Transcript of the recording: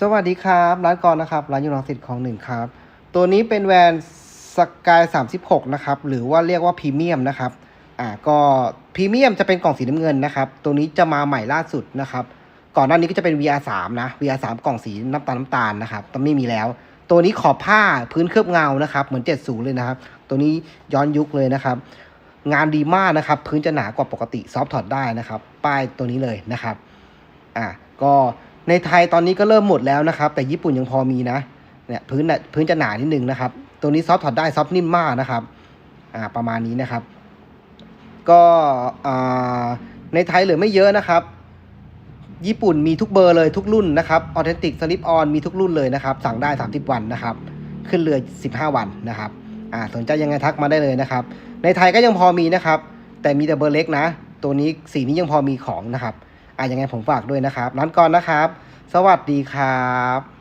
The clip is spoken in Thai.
สวัสดีครับ ร้านกรนะครับ ร้านยูนองสิทธิ์ของหนึ่งครับ ตัวนี้เป็นแวนสกาย36 นะครับ หรือว่าเรียกว่าพรีเมียมนะครับ อ่าก็พรีเมียมจะเป็นกล่องสีน้ำเงินนะครับ ตัวนี้จะมาใหม่ล่าสุดนะครับ ก่อนหน้านี้ก็จะเป็น VR3 นะ VR3 กล่องสีน้ำตาลน้ำตาลนะครับตอนนี้มีแล้ว ตัวนี้ขอบผ้าพื้นเคลือบเงานะครับ เหมือน 70 เลยนะครับ ตัวนี้ย้อนยุคเลยนะครับ งานดีมากนะครับ พื้นจะหนากว่าปกติซอฟถอดได้นะครับ ป้ายตัวนี้เลยนะครับ อะก็ ในไทยตอนนี้ก็เริ่มหมดแล้วนะครับ แต่ญี่ปุ่นยังพอมีนะเนี่ยพื้นน่ะพื้นจะหนานิดนึงนะครับ ตัวนี้ซอฟถอดได้ซอฟนิ่มมากนะครับอ่าประมาณนี้นะครับ ก็อ่าในไทยเหลือไม่เยอะนะครับ ญี่ปุ่นมีทุกเบอร์เลยทุกรุ่นนะครับออเทนติกสลิปออนมีทุกรุ่นเลยนะครับ สั่งได้ 30 วันนะครับ ขึ้นเรือ 15 วันนะครับอ่าสนใจยังไงทักมาได้เลยนะครับ ในไทยก็ยังพอมีนะครับ แต่มีแต่เบอร์เล็กนะ ตัวนี้สีนี้ยังพอมีของนะครับอ่ายังไงผมฝากด้วยนะครับร้านก่อนนะครับ สวัสดีครับ